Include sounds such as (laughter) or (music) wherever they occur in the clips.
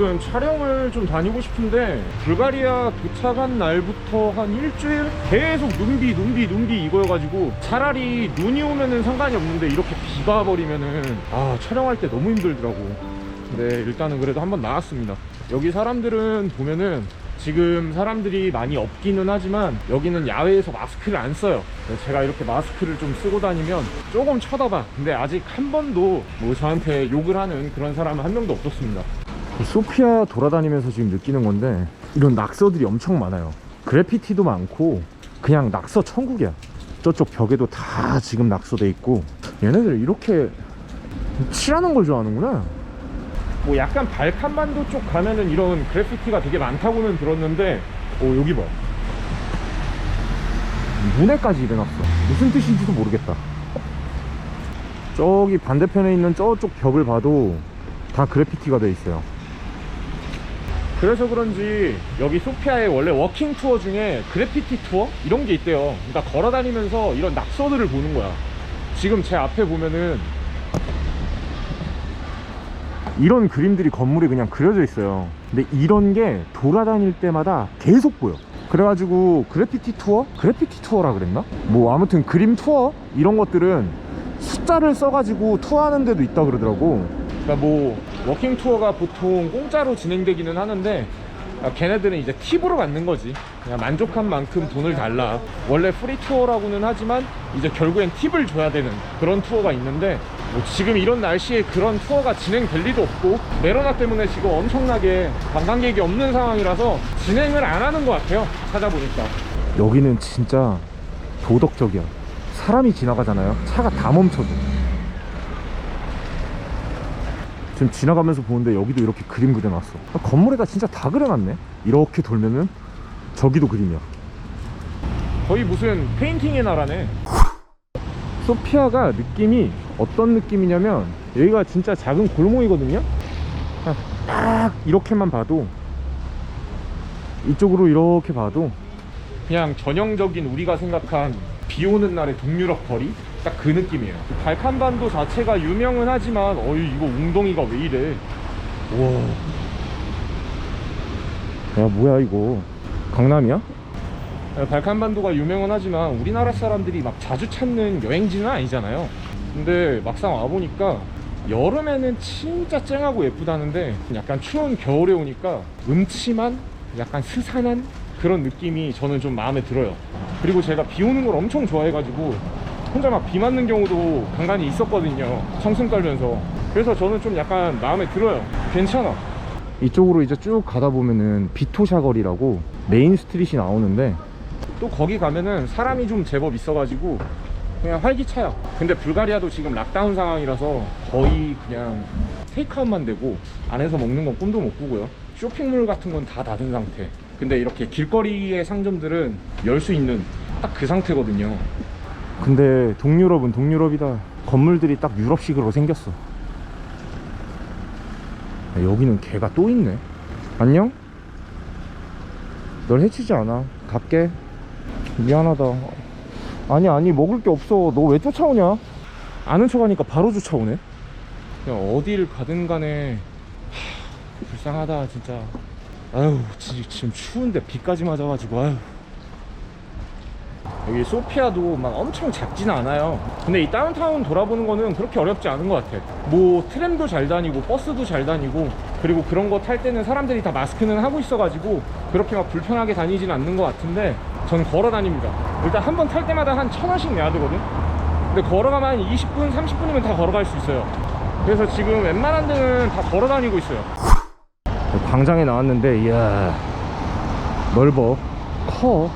지금 촬영을 좀 다니고 싶은데 불가리아 도착한 날부터 한 일주일 계속 눈비 눈비 눈비 이거여가지고 차라리 눈이 오면은 상관이 없는데 이렇게 비가 버리면은 아 촬영할 때 너무 힘들더라고 근데 일단은 그래도 한번 나왔습니다 여기 사람들은 보면은 지금 사람들이 많이 없기는 하지만 여기는 야외에서 마스크를 안 써요. 제가 이렇게 마스크를 좀 쓰고 다니면 조금 쳐다봐. 근데 아직 한 번도 뭐 저한테 욕을 하는 그런 사람은 한 명도 없었습니다. 소피아 돌아다니면서 지금 느끼는 건데 이런 낙서들이 엄청 많아요. 그래피티도 많고 그냥 낙서 천국이야. 저쪽 벽에도 다 지금 낙서돼 있고 얘네들 이렇게 칠하는 걸 좋아하는구나. 뭐 약간 발칸반도 쪽 가면은 이런 그래피티가 되게 많다고는 들었는데 오 여기 봐 문에까지 일어났어 무슨 뜻인지도 모르겠다 저기 반대편에 있는 저쪽 벽을 봐도 다 그래피티가 돼 있어요 그래서 그런지 여기 소피아에 원래 워킹 투어 중에 그래피티 투어 이런 게 있대요 그러니까 걸어 다니면서 이런 낙서들을 보는 거야 지금 제 앞에 보면은 이런 그림들이 건물에 그냥 그려져 있어요 근데 이런 게 돌아다닐 때마다 계속 보여 그래가지고 그래피티 투어? 그래피티 투어라 그랬나? 뭐 아무튼 그림 투어? 이런 것들은 숫자를 써가지고 투어하는 데도 있다 그러더라고 그러니까 뭐 워킹 투어가 보통 공짜로 진행되기는 하는데 아, 걔네들은 이제 팁으로 받는 거지. 그냥 만족한 만큼 돈을 달라. 원래 프리 투어라고는 하지만 이제 결국엔 팁을 줘야 되는 그런 투어가 있는데 뭐 지금 이런 날씨에 그런 투어가 진행될 리도 없고 메로나 때문에 지금 엄청나게 관광객이 없는 상황이라서 진행을 안 하는 것 같아요. 찾아보니까. 여기는 진짜 도덕적이야. 사람이 지나가잖아요. 차가 다 멈춰져 지금 지나가면서 보는데 여기도 이렇게 그림 그려놨어. 건물에다 진짜 다 그려놨네? 이렇게 돌면은 저기도 그림이야. 거의 무슨 페인팅의 나라네. (laughs) 소피아가 느낌이 어떤 느낌이냐면 여기가 진짜 작은 골목이거든요? 딱 이렇게만 봐도 이쪽으로 이렇게 봐도 그냥 전형적인 우리가 생각한 비 오는 날의 동유럽 거리 딱 그 느낌이에요. 발칸반도 자체가 유명은 하지만 어이 이거 웅덩이가 왜 이래? 와야 뭐야 이거. 강남이야? 네, 발칸반도가 유명은 하지만 우리나라 사람들이 막 자주 찾는 여행지는 아니잖아요. 근데 막상 와보니까 여름에는 진짜 쨍하고 예쁘다는데 약간 추운 겨울에 오니까 음침한 약간 스산한 그런 느낌이 저는 좀 마음에 들어요. 그리고 제가 비 오는 걸 엄청 좋아해가지고 혼자 막 비 맞는 경우도 간간히 있었거든요. 청승 떨면서. 그래서 저는 좀 약간 마음에 들어요. 괜찮아. 이쪽으로 이제 쭉 가다 보면은 비토샤 거리라고 메인 스트릿이 나오는데 또 거기 가면은 사람이 좀 제법 있어가지고 그냥 활기차요. 근데 불가리아도 지금 락다운 상황이라서 거의 그냥 테이크아웃만 되고 안에서 먹는 건 꿈도 못 꾸고요. 쇼핑몰 같은 건 다 닫은 상태. 근데 이렇게 길거리의 상점들은 열 수 있는 딱 그 상태거든요 근데 동유럽은 동유럽이다. 건물들이 딱 유럽식으로 생겼어. 야, 여기는 개가 또 있네. 안녕? 널 해치지 않아. 갈게. 미안하다. 아니 아니 먹을 게 없어. 너 왜 쫓아오냐? 아는 척 하니까 바로 쫓아오네. 그냥 어딜 가든 간에 하, 불쌍하다 진짜. 아유 지, 지금 추운데 비까지 맞아가지고 아유 여기 소피아도 막 엄청 작진 않아요. 근데 이 다운타운 돌아보는 거는 그렇게 어렵지 않은 것 같아. 뭐 트램도 잘 다니고 버스도 잘 다니고 그리고 그런 거 탈 때는 사람들이 다 마스크는 하고 있어가지고 그렇게 막 불편하게 다니진 않는 것 같은데 전 걸어 다닙니다. 일단 한 번 탈 때마다 한 천 원씩 내야 되거든? 근데 걸어가면 한 20분 30분이면 다 걸어갈 수 있어요. 그래서 지금 웬만한 데는 다 걸어 다니고 있어요. 광장에 나왔는데 이야 넓어. 커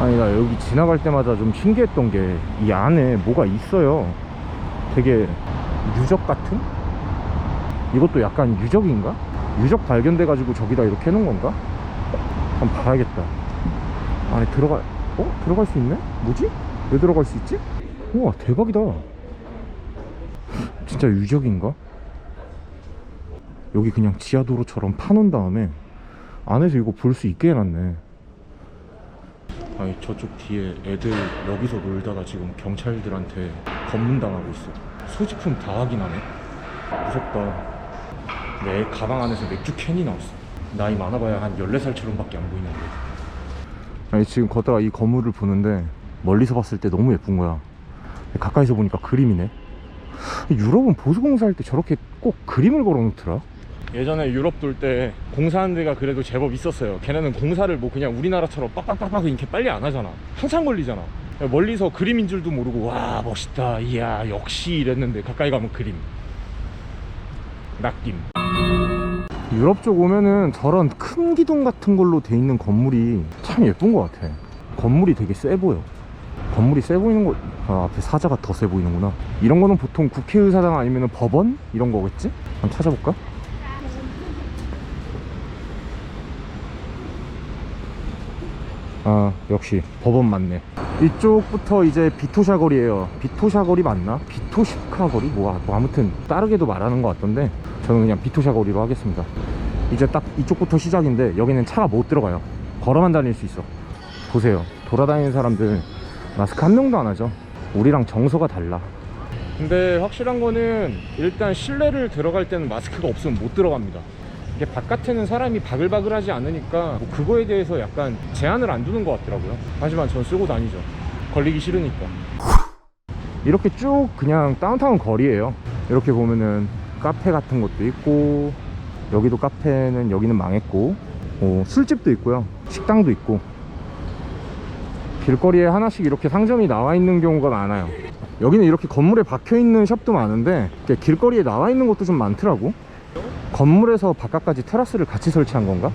아니 나 여기 지나갈 때마다 좀 신기했던 게 이 안에 뭐가 있어요 되게 유적 같은? 이것도 약간 유적인가? 유적 발견돼 가지고 저기다 이렇게 해놓은 건가? 한번 봐야겠다 안에 들어가 어? 들어갈 수 있네? 뭐지? 왜 들어갈 수 있지? 우와 대박이다 진짜 유적인가? 여기 그냥 지하도로처럼 파놓은 다음에 안에서 이거 볼 수 있게 해놨네 아니 저쪽 뒤에 애들 여기서 놀다가 지금 경찰들한테 검문당하고 있어. 소지품 다 확인하네. 무섭다. 내 가방 안에서 맥주 캔이 나왔어. 나이 많아봐야 한 14살처럼밖에 안 보이는데 아니 지금 걷다가 이 건물을 보는데 멀리서 봤을 때 너무 예쁜 거야. 가까이서 보니까 그림이네. 유럽은 보수공사할 때 저렇게 꼭 그림을 걸어놓더라 예전에 유럽 돌 때 공사하는 데가 그래도 제법 있었어요. 걔네는 공사를 뭐 그냥 우리나라처럼 빡빡빡빡 이렇게 빨리 안 하잖아. 한참 걸리잖아. 멀리서 그림인 줄도 모르고 와 멋있다. 이야 역시. 이랬는데 가까이 가면 그림. 낙김. 유럽 쪽 오면은 저런 큰 기둥 같은 걸로 돼 있는 건물이 참 예쁜 것 같아. 건물이 되게 세 보여. 건물이 세 보이는 거 아, 앞에 사자가 더 세 보이는구나. 이런 거는 보통 국회의사당 아니면 법원? 이런 거겠지? 한번 찾아볼까? 아 역시 법원 맞네. 이쪽부터 이제 비토샤 거리에요. 비토샤 거리 맞나? 비토시카 거리? 뭐, 뭐 아무튼 다르게도 말하는 것 같던데 저는 그냥 비토샤 거리로 하겠습니다. 이제 딱 이쪽부터 시작인데 여기는 차가 못 들어가요. 걸어만 다닐 수 있어. 보세요. 돌아다니는 사람들 마스크 한 명도 안 하죠. 우리랑 정서가 달라. 근데 확실한 거는 일단 실내를 들어갈 때는 마스크가 없으면 못 들어갑니다 이게 바깥에는 사람이 바글바글하지 않으니까 뭐 그거에 대해서 약간 제한을 안 두는 것 같더라고요. 하지만 전 쓰고 다니죠. 걸리기 싫으니까. 이렇게 쭉 그냥 다운타운 거리에요. 이렇게 보면은 카페 같은 것도 있고 여기도 카페는 여기는 망했고 어, 술집도 있고요. 식당도 있고. 길거리에 하나씩 이렇게 상점이 나와 있는 경우가 많아요. 여기는 이렇게 건물에 박혀 있는 샵도 많은데 길거리에 나와 있는 것도 좀 많더라고 건물에서 바깥까지 테라스를 같이 설치한 건가?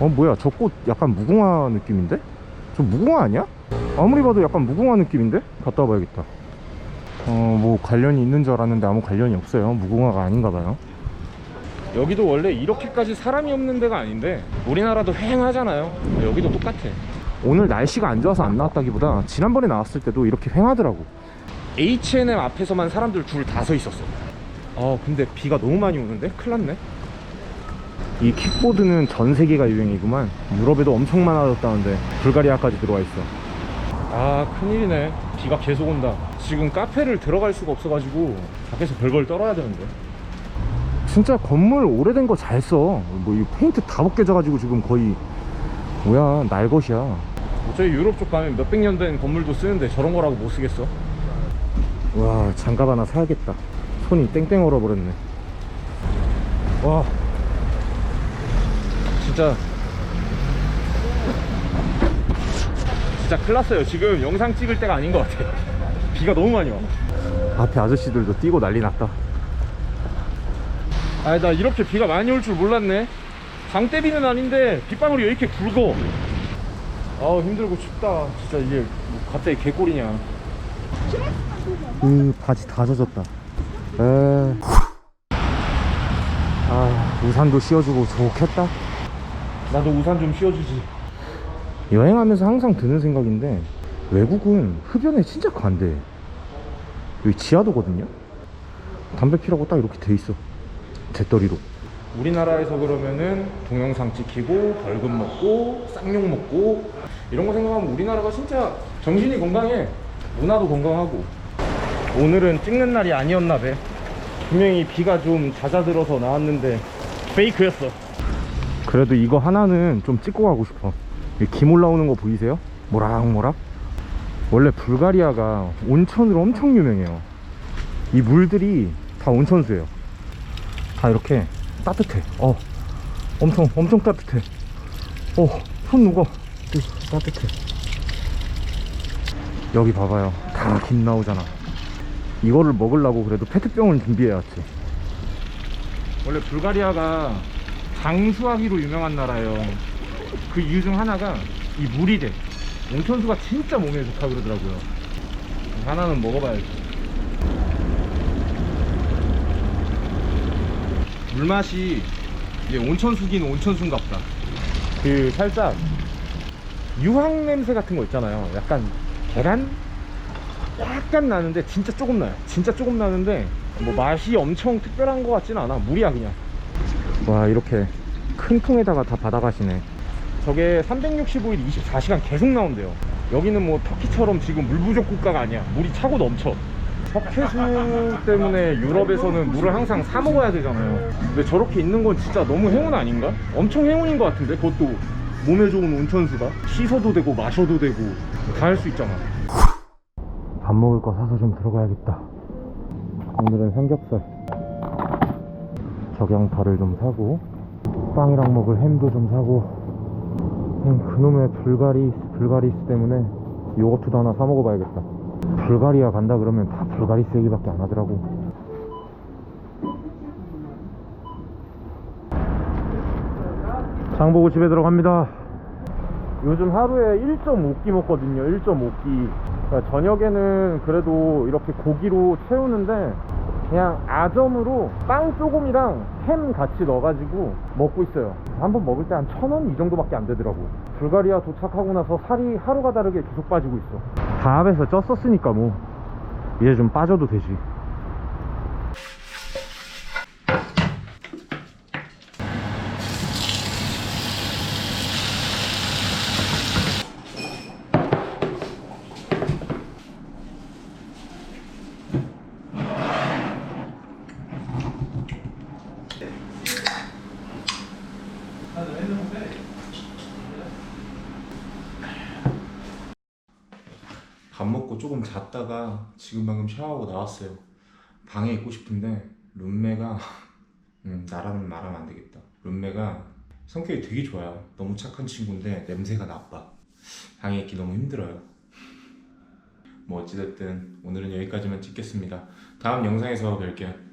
어 뭐야 저 꽃 약간 무궁화 느낌인데? 저 무궁화 아니야? 아무리 봐도 약간 무궁화 느낌인데? 갔다 와봐야겠다 어 뭐 관련이 있는 줄 알았는데 아무 관련이 없어요 무궁화가 아닌가 봐요 여기도 원래 이렇게까지 사람이 없는 데가 아닌데 우리나라도 휑하잖아요 여기도 똑같아 오늘 날씨가 안 좋아서 안 나왔다기보다 지난번에 나왔을 때도 이렇게 휑하더라고 H&M 앞에서만 사람들 줄 다 서 있었어 아 근데 비가 너무 많이 오는데? 큰일 났네 이 킥보드는 전 세계가 유행이구만 유럽에도 엄청 많아졌다는데 불가리아까지 들어와 있어 아 큰일이네 비가 계속 온다 지금 카페를 들어갈 수가 없어가지고 밖에서 별걸 떨어야 되는데 진짜 건물 오래된 거 잘 써. 뭐 이 페인트 다 벗겨져가지고 지금 거의 뭐야 날것이야. 어차피 유럽 쪽 가면 몇백 년 된 건물도 쓰는데 저런 거라고 못 쓰겠어. 와 장갑 하나 사야겠다. 손이 땡땡 얼어버렸네. 와 진짜 진짜 큰일 났어요. 지금 영상 찍을 때가 아닌 것 같아. (laughs) 비가 너무 많이 와. 앞에 아저씨들도 뛰고 난리 났다. 아니 나 이렇게 비가 많이 올 줄 몰랐네 장대비는 아닌데 빗방울이 왜 이렇게 굵어 아우 힘들고 춥다 진짜 이게 뭐 갑자기 개꼴이냐 그 바지 다 젖었다 에... 아 우산도 씌워주고 좋겠다. 나도 우산 좀 씌워주지. 여행하면서 항상 드는 생각인데 외국은 흡연에 진짜 관대해 여기 지하도거든요? 담배 피라고 딱 이렇게 돼 있어. 재떨이로. 우리나라에서 그러면은 동영상 찍히고 벌금 먹고 쌍욕 먹고 이런 거 생각하면 우리나라가 진짜 정신이 건강해. 문화도 건강하고 오늘은 찍는 날이 아니었나 봐 분명히 비가 좀 잦아들어서 나왔는데 페이크였어 그래도 이거 하나는 좀 찍고 가고 싶어 이김 올라오는 거 보이세요? 모락모락 원래 불가리아가 온천으로 엄청 유명해요 이 물들이 다 온천수예요 다 이렇게 따뜻해. 어, 엄청 엄청 따뜻해. 어, 손 녹아. 으, 따뜻해. 여기 봐봐요. 다 김 나오잖아. 이거를 먹으려고 그래도 페트병을 준비해왔지. 원래 불가리아가 장수하기로 유명한 나라예요. 그 이유 중 하나가 이 물이래. 온천수가 진짜 몸에 좋다 그러더라고요. 하나는 먹어봐야지. 물맛이 이게 온천수긴 온천수인갑다. 그 살짝 유황 냄새 같은 거 있잖아요. 약간 계란? 약간 나는데 진짜 조금 나요. 진짜 조금 나는데 뭐 맛이 엄청 특별한 것 같진 않아. 물이야 그냥. 와 이렇게 큰 통에다가 다 받아가시네. 저게 365일 24시간 계속 나온대요. 여기는 뭐 터키처럼 지금 물 부족 국가가 아니야. 물이 차고 넘쳐. 석회수 때문에 유럽에서는 물을 항상 사 먹어야 되잖아요. 근데 저렇게 있는 건 진짜 너무 행운 아닌가? 엄청 행운인 것 같은데 그것도 몸에 좋은 온천수가 씻어도 되고 마셔도 되고 다 할 수 있잖아. 밥 먹을 거 사서 좀 들어가야겠다. 오늘은 삼겹살. 적양파를 좀 사고 빵이랑 먹을 햄도 좀 사고 음, 그놈의 불가리 불가리스 때문에 요거트도 하나 사 먹어봐야겠다. 불가리아 간다 그러면 다 불가리스 얘기밖에 안 하더라고. 장 보고 집에 들어갑니다. 요즘 하루에 1.5끼 먹거든요. 1.5끼. 그러니까 저녁에는 그래도 이렇게 고기로 채우는데 그냥 아점으로 빵 조금이랑 햄 같이 넣어가지고 먹고 있어요. 한 번 먹을 때 한 천 원 이 정도밖에 안 되더라고. 불가리아 도착하고 나서 살이 하루가 다르게 계속 빠지고 있어. 다합에서 쪘었으니까 뭐 이제 좀 빠져도 되지. 밥 먹고 조금 잤다가 지금 방금 샤워하고 나왔어요. 방에 있고 싶은데 룸메가 음, 나라는 말하면 안 되겠다. 룸메가 성격이 되게 좋아요. 너무 착한 친구인데 냄새가 나빠. 방에 있기 너무 힘들어요. 뭐 어찌됐든 오늘은 여기까지만 찍겠습니다. 다음 영상에서 뵐게요.